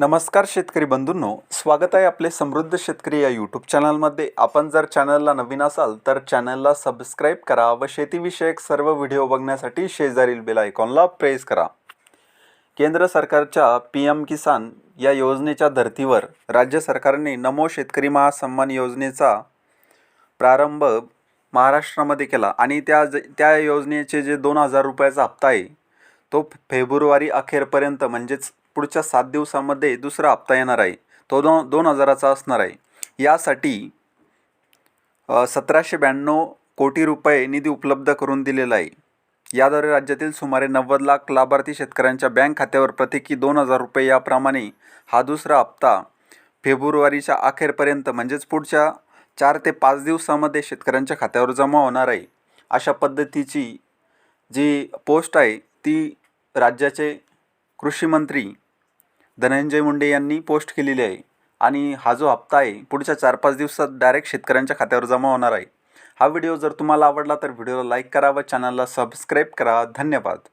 नमस्कार शेतकरी बंधूंनो स्वागत आहे आपले समृद्ध शेतकरी या यूट्यूब चॅनलमध्ये आपण जर चॅनलला नवीन असाल तर चॅनलला सबस्क्राईब करा व शेतीविषयक सर्व व्हिडिओ बघण्यासाठी शेजारील बेल आयकॉनला प्रेस करा. केंद्र सरकारच्या पी एम किसान या योजनेच्या धर्तीवर राज्य सरकारने नमो शेतकरी महासन्मान योजनेचा प्रारंभ महाराष्ट्रामध्ये केला आणि त्या ज त्या योजनेचे जे दोन हजार रुपयाचा हप्ता आहे तो फेब्रुवारी अखेरपर्यंत म्हणजेच पुढच्या सात दिवसामध्ये दुसरा हप्ता येणार आहे. तो दोन दोन हजाराचा असणार आहे. यासाठी सतराशे ब्याण्णव कोटी रुपये निधी उपलब्ध करून दिलेला आहे. याद्वारे राज्यातील सुमारे नव्वद लाख लाभार्थी शेतकऱ्यांच्या बँक खात्यावर प्रत्येकी दोन हजार रुपये याप्रमाणे हा दुसरा हप्ता फेब्रुवारीच्या अखेरपर्यंत म्हणजेच पुढच्या चार ते पाच दिवसामध्ये शेतकऱ्यांच्या खात्यावर जमा होणार आहे. अशा पद्धतीची जी पोस्ट आहे ती राज्याचे कृषी मंत्री धनंजय मुंडे यांनी पोस्ट केलेली आहे. आणि हा जो हप्ता आहे पुढच्या चार पाच दिवसात डायरेक्ट शेतकऱ्यांच्या खात्यावर जमा होणार आहे. हा व्हिडिओ जर तुम्हाला आवडला तर व्हिडिओला लाईक करा व चॅनलला सबस्क्राईब करा. धन्यवाद.